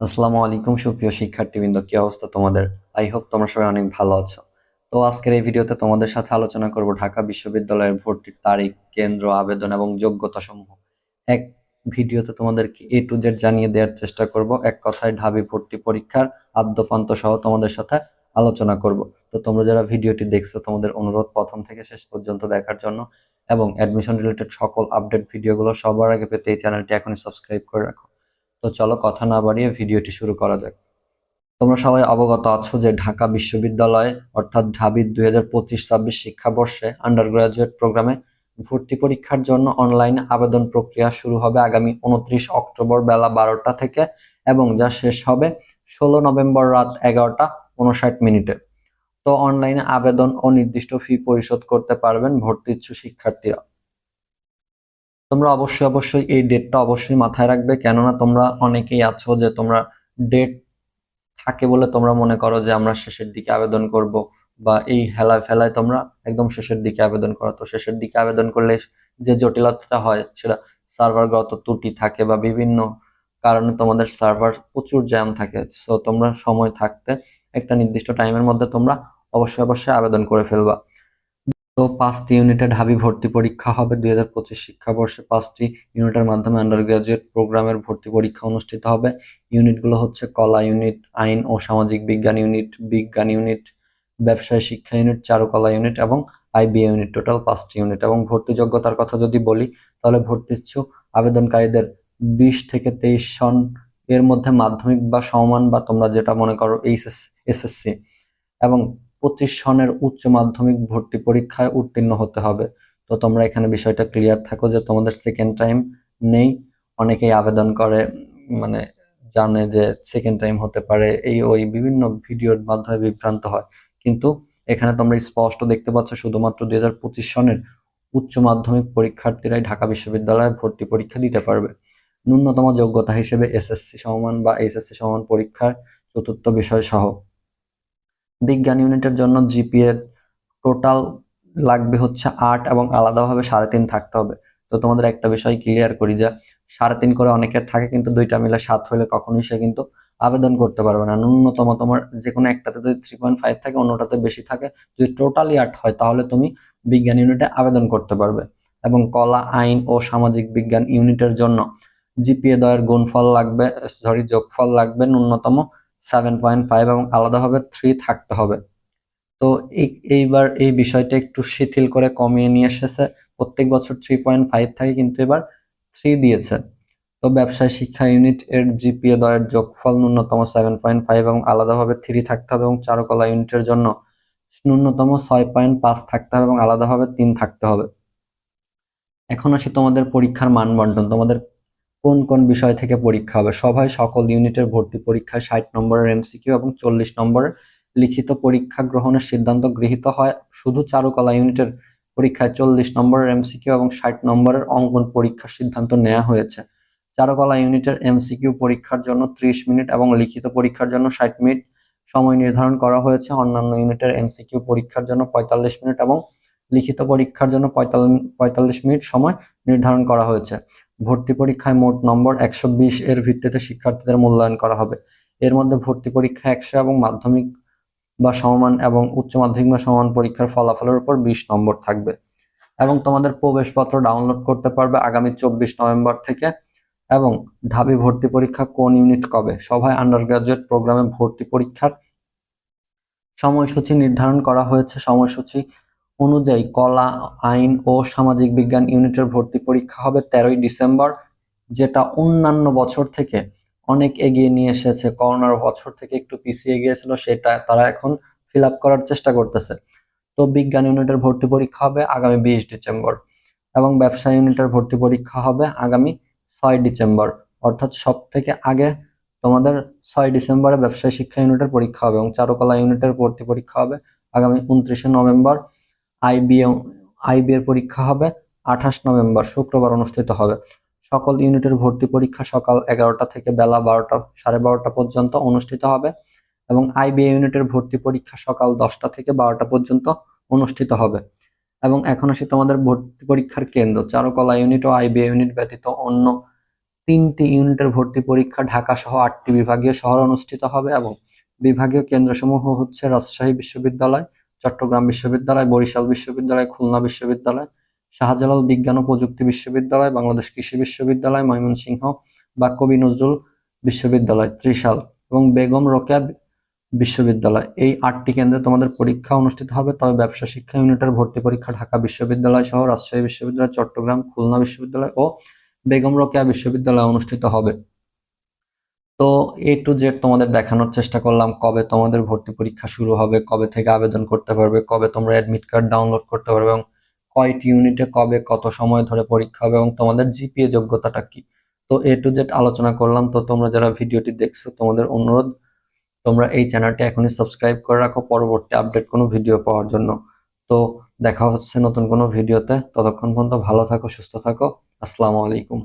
আসসালামু আলাইকুম, সুপ্রিয় শিক্ষার্থীবৃন্দ, কি অবস্থা তোমাদের? আই হোপ তোমরা সবাই অনেক ভালো আছো। তো আজকের এই ভিডিওতে তোমাদের সাথে আলোচনা করব ঢাকা বিশ্ববিদ্যালয়ের ভর্তির তারিখ, কেন্দ্র, আবেদন এবং যোগ্যতা সমূহ এক ভিডিওতে তোমাদেরকে এ টু জেড জানিয়ে দেওয়ার চেষ্টা করব। এক কথায় ঢাবি ভর্তি পরীক্ষার আদ্যপান্ত সহ তোমাদের সাথে আলোচনা করব। তো তোমরা যারা ভিডিওটি দেখছ, তোমাদের অনুরোধ প্রথম থেকে শেষ পর্যন্ত দেখার জন্য এবং অ্যাডমিশন রিলেটেড সকল আপডেট ভিডিওগুলো সবার আগে পেতে এই চ্যানেলটি এখনই সাবস্ক্রাইব করে রাখো। তো চলো কথা না বাড়িয়ে ভিডিওটি শুরু করা যাক। তোমরা সবাই অবগত আছো যে ঢাকা বিশ্ববিদ্যালয়ে, অর্থাৎ ঢাবির দুই হাজার পঁচিশ ছাব্বিশ শিক্ষাবর্ষে আন্ডার গ্রাজুয়েট প্রোগ্রামে ভর্তি পরীক্ষার জন্য অনলাইনে আবেদন প্রক্রিয়া শুরু হবে আগামী উনত্রিশ অক্টোবর বেলা বারোটা থেকে এবং যা শেষ হবে ষোলো নভেম্বর রাত এগারোটা উনষাট মিনিটে। তো অনলাইনে আবেদন ও নির্দিষ্ট ফি পরিশোধ করতে পারবেন ভর্তি ইচ্ছু শিক্ষার্থীরা। তোমরা অবশ্যই অবশ্যই এই ডেটটা অবশ্যই মাথায় রাখবে। কেননা তোমরা অনেকেই আছো যে তোমরা ডেট থাকে বলে তোমরা মনে করো যে আমরা শেষের দিকে আবেদন করব বা এই হেলায় ফেলায় তোমরা একদম শেষের দিকে আবেদন করো। তো শেষের দিকে আবেদন করলে যে জটিলতাটা হয় সেটা সার্ভারগত ত্রুটি থাকে বা বিভিন্ন কারণে তোমাদের সার্ভার প্রচুর জ্যাম থাকে। সো তোমরা সময় থাকতে একটা নির্দিষ্ট টাইমের মধ্যে তোমরা অবশ্যই অবশ্যই আবেদন করে ফেলবা। তো পাঁচটি ইউনিটে ঢাবি ভর্তি পরীক্ষা হবে। দুই হাজার পঁচিশ শিক্ষাবর্ষে পাঁচটি ইউনিটের মাধ্যমে আন্ডার গ্রাজুয়েট প্রোগ্রামের ভর্তি পরীক্ষা অনুষ্ঠিত হবে। ইউনিটগুলো হচ্ছে কলা ইউনিট, আইন ও সামাজিক বিজ্ঞান ইউনিট বিজ্ঞান ইউনিট, ব্যবসায় শিক্ষা ইউনিট, চারুকলা ইউনিট এবং আইবিএ ইউনিট। টোটাল পাঁচটি ইউনিট এবং ভর্তি যোগ্যতার কথা যদি বলি, তাহলে ভর্তি ইচ্ছুক আবেদনকারীদের বিশ থেকে তেইশ সন এর মধ্যে মাধ্যমিক বা সমান বা তোমরা যেটা মনে করো এইচএস, এসএসসি এবং পঁচিশ সনের উচ্চ মাধ্যমিক ভর্তি পরীক্ষায় উত্তীর্ণ হতে হবে। তো তোমরা এখানে বিষয়টা ক্লিয়ার থাকো যে তোমাদের সেকেন্ড টাইম নেই। অনেকেই আবেদন করে মানে জানে যে সেকেন্ড টাইম হতে পারে, এই ওই বিভিন্ন ভিডিওর মাধ্যমে বিভ্রান্ত হয়। কিন্তু এখানে তোমরা স্পষ্ট দেখতে পাচ্ছ শুধুমাত্র দুই হাজার পঁচিশ সনের উচ্চ মাধ্যমিক পরীক্ষার্থীরাই ঢাকা বিশ্ববিদ্যালয়ে ভর্তি পরীক্ষা দিতে পারবে। ন্যূনতম যোগ্যতা হিসেবে এসএসসি সমমান বা এইচএসসি সমান পরীক্ষার চতুর্থ বিষয় সহ। বিজ্ঞান ইউনিটের জন্য জিপিএ টোটাল লাগবে হচ্ছে আট এবং আলাদাভাবে সাড়ে তিন থাকতে হবে। তো তোমাদের একটা বিষয় ক্লিয়ার করি যে সাড়ে তিন করে অনেকের থাকে কিন্তু দুইটা মিলে সাত হলে কখনোই সে কিন্তু আবেদন করতে পারবে না। ন্যূনতম তোমার যে কোনো একটাতে যদি থ্রি পয়েন্ট ফাইভ থাকে, অন্যটাতে বেশি থাকে, যদি টোটালি আট হয় তাহলে তুমি বিজ্ঞান ইউনিটে আবেদন করতে পারবে এবং কলা, আইন ও সামাজিক বিজ্ঞান ইউনিটের জন্য জিপিএ দয়ের গুণফল লাগবে সরি যোগফল লাগবে ন্যূনতম সেভেন পয়েন্ট ফাইভ এবং আলাদাভাবে থ্রি থাকতে হবে। তো এইবার এই বিষয়টা একটু শিথিল করে কমিয়ে নিয়ে এসেছে। প্রত্যেক বছর থ্রি পয়েন্ট ফাইভ থাকে কিন্তু এবার থ্রি দিয়েছে। তো ব্যবসায় শিক্ষা ইউনিট এর জিপিএ দয়ের যোগফল ন্যূনতম সেভেন পয়েন্ট ফাইভ এবং আলাদাভাবে থ্রি থাকতে হবে এবং চারুকলা ইউনিটের জন্য ন্যূনতম ছয় পয়েন্ট পাঁচ থাকতে হবে এবং আলাদাভাবে তিন থাকতে হবে। এখন আসি তোমাদের পরীক্ষার মান বন্টন। তোমাদের কোন কোন বিষয় থেকে পরীক্ষা হবে? সভায় সকল ইউনিটের ভর্তি পরীক্ষায় ষাট নম্বরের এমসিকিউ এবং চল্লিশ নম্বরের লিখিত পরীক্ষা গ্রহণের সিদ্ধান্ত গৃহীত হয়। শুধু চারুকলা ইউনিটের পরীক্ষায় চল্লিশ নম্বরের এমসিকিউ এবং ষাট নম্বরের অঙ্কন পরীক্ষার সিদ্ধান্ত নেওয়া হয়েছে। চারুকলা ইউনিটের এমসিকিউ পরীক্ষার জন্য ত্রিশ মিনিট এবং লিখিত পরীক্ষার জন্য ষাট মিনিট সময় নির্ধারণ করা হয়েছে। অন্যান্য ইউনিটের এমসিকিউ পরীক্ষার জন্য পঁয়তাল্লিশ মিনিট এবং লিখিত পরীক্ষার জন্য পঁয়তাল্লিশ মিনিট সময় নির্ধারণ করা হয়েছে। ভর্তি পরীক্ষায় মোট নম্বর একশো বিশ এর ভিত্তিতে শিক্ষার্থীদের মূল্যায়ন করা হবে। এর মধ্যে ভর্তি পরীক্ষা একশো এবং মাধ্যমিক বা সমমান এবং উচ্চ মাধ্যমিক বা সমান পরীক্ষার ফলাফলের উপর বিশ নম্বর থাকবে। এবং তোমাদের প্রবেশপত্র ডাউনলোড করতে পারবে আগামী চব্বিশ নভেম্বর থেকে। এবং ঢাবি ভর্তি পরীক্ষা কোন ইউনিট কবে? সভায় আন্ডার গ্রাজুয়েট প্রোগ্রামে ভর্তি পরীক্ষার সময়সূচি নির্ধারণ করা হয়েছে। সময়সূচি অনুযায়ী কলা, আইন ও সামাজিক বিজ্ঞান ইউনিটের ভর্তি পরীক্ষা হবে তেরোই ডিসেম্বর, যেটা অন্যান্য বছর থেকে অনেক এগিয়ে নিয়ে এসেছে। করোনার বছর থেকে একটু পিছিয়ে গিয়েছিল, সেটা তারা এখন ফিল করার চেষ্টা করতেছে। তো বিজ্ঞান ইউনিটের ভর্তি পরীক্ষা হবে আগামী বিশ ডিসেম্বর এবং ব্যবসা ইউনিটের ভর্তি পরীক্ষা হবে আগামী ছয় ডিসেম্বর। অর্থাৎ সব থেকে আগে তোমাদের ছয় ডিসেম্বরে ব্যবসায় শিক্ষা ইউনিটের পরীক্ষা হবে এবং চারুকলা ইউনিটের ভর্তি পরীক্ষা হবে আগামী উনত্রিশে নভেম্বর। আইবিএ আইবি এর পরীক্ষা হবে আঠাশ নভেম্বর, শুক্রবার অনুষ্ঠিত হবে। সকল ইউনিটের ভর্তি পরীক্ষা সকাল এগারোটা থেকে বেলা বারোটা, সাড়ে বারোটা পর্যন্ত অনুষ্ঠিত হবে এবং আইবিএ ইউনিটের ভর্তি পরীক্ষা সকাল দশটা থেকে বারোটা পর্যন্ত অনুষ্ঠিত হবে। এবং এখন আসি তোমাদের ভর্তি পরীক্ষার কেন্দ্র। চারুকলা ইউনিট ও আইবিএ ইউনিট ব্যতীত অন্য তিনটি ইউনিটের ভর্তি পরীক্ষা ঢাকা সহ আটটি বিভাগীয় শহর অনুষ্ঠিত হবে এবং বিভাগীয় কেন্দ্রসমূহ হচ্ছে রাজশাহী বিশ্ববিদ্যালয় চট্টগ্রাম বিশ্ববিদ্যালয়, বরিশাল বিশ্ববিদ্যালয়, খুলনা বিশ্ববিদ্যালয়, শাহজালাল বিজ্ঞান ও প্রযুক্তি বিশ্ববিদ্যালয়, বাংলাদেশ কৃষি বিশ্ববিদ্যালয়, ময়মনসিংহ বা কবি নজরুল বিশ্ববিদ্যালয়, ত্রিশাল এবং বেগম রোকেয়া বিশ্ববিদ্যালয়। এই আটটি কেন্দ্রে তোমাদের পরীক্ষা অনুষ্ঠিত হবে, তবে ব্যবসা শিক্ষা ইউনিটের ভর্তি পরীক্ষা ঢাকা বিশ্ববিদ্যালয় সহ রাজশাহী বিশ্ববিদ্যালয়, চট্টগ্রাম, খুলনা বিশ্ববিদ্যালয় ও বেগম রোকেয়া বিশ্ববিদ্যালয়ে অনুষ্ঠিত হবে। তো এ টু জেড তোমাদের দেখানোর চেষ্টা করলাম, কবে তোমাদের ভর্তি পরীক্ষা শুরু হবে, কবে থেকে আবেদন করতে পারবে, কবে তোমরা অ্যাডমিট কার্ড ডাউনলোড করতে পারবে এবং কয়টি ইউনিটে কবে কত সময় ধরে পরীক্ষা হবে এবং তোমাদের জিপিএ যোগ্যতাটা কি? তো এ টু জেড আলোচনা করলাম, তো তোমরা যারা ভিডিওটি দেখছ, তোমাদের অনুরোধ, তোমরা এই চ্যানেলটি এখনই সাবস্ক্রাইব করে রাখো, পরবর্তী আপডেট কোনো ভিডিও পাওয়ার জন্য। তো দেখা হচ্ছে নতুন কোনো ভিডিওতে ততক্ষণ পর্যন্ত ভালো থাকো, সুস্থ থাকো, আসসালামু আলাইকুম।